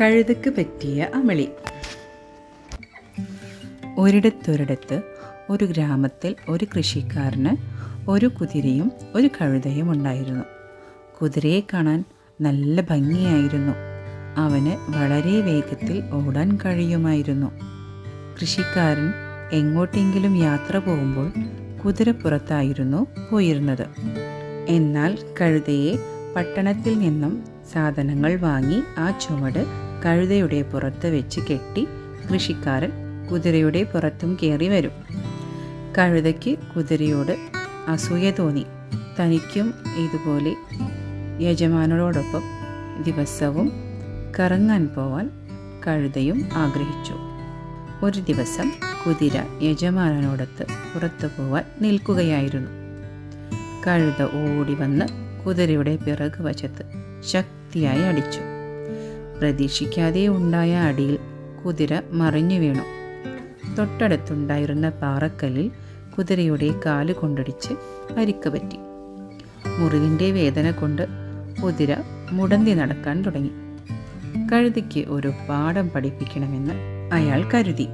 കഴുതക്ക് പറ്റിയ അമളി. ഒരിടത്തൊരിടത്ത് ഒരു ഗ്രാമത്തിൽ ഒരു കൃഷിക്കാരന് ഒരു കുതിരയും ഒരു കഴുതയും ഉണ്ടായിരുന്നു. കുതിരയെ കാണാൻ നല്ല ഭംഗിയായിരുന്നു. അവന് വളരെ വേഗത്തിൽ ഓടാൻ കഴിയുമായിരുന്നു. കൃഷിക്കാരൻ എങ്ങോട്ടെങ്കിലും യാത്ര പോകുമ്പോൾ കുതിരപ്പുറത്തായിരുന്നു പോയിരുന്നത്. എന്നാൽ കഴുതയെ പട്ടണത്തിൽ നിന്നും സാധനങ്ങൾ വാങ്ങി ആ ചുവട് കഴുതയുടെ പുറത്ത് വെച്ച് കെട്ടി കൃഷിക്കാരൻ കുതിരയുടെ പുറത്തും കയറി വരും. കഴുതയ്ക്ക് കുതിരയോട് അസൂയ തോന്നി. തനിക്കും ഇതുപോലെ യജമാനോടൊപ്പം ദിവസവും കറങ്ങാൻ പോവാൻ കഴുതയും ആഗ്രഹിച്ചു. ഒരു ദിവസം കുതിര യജമാനോടൊത്ത് പുറത്തു പോവാൻ നിൽക്കുകയായിരുന്നു. കഴുത ഓടി വന്ന് കുതിരയുടെ പിറകു വശത്ത് ശക്തിയായി അടിച്ചു. പ്രതീക്ഷിക്കാതെ ഉണ്ടായ അടിയിൽ കുതിര മറിഞ്ഞു വീണു. തൊട്ടടുത്തുണ്ടായിരുന്ന പാറക്കല്ലിൽ കുതിരയുടെ കാൽ കൊണ്ടടിച്ച് പരിക്ക് പറ്റി. മുറിവിന്റെ വേദന കൊണ്ട് കുതിര മുടന്തി നടക്കാൻ തുടങ്ങി. കഴുതിക്ക് ഒരു പാഠം പഠിപ്പിക്കണമെന്ന് അയാൾ കരുതി.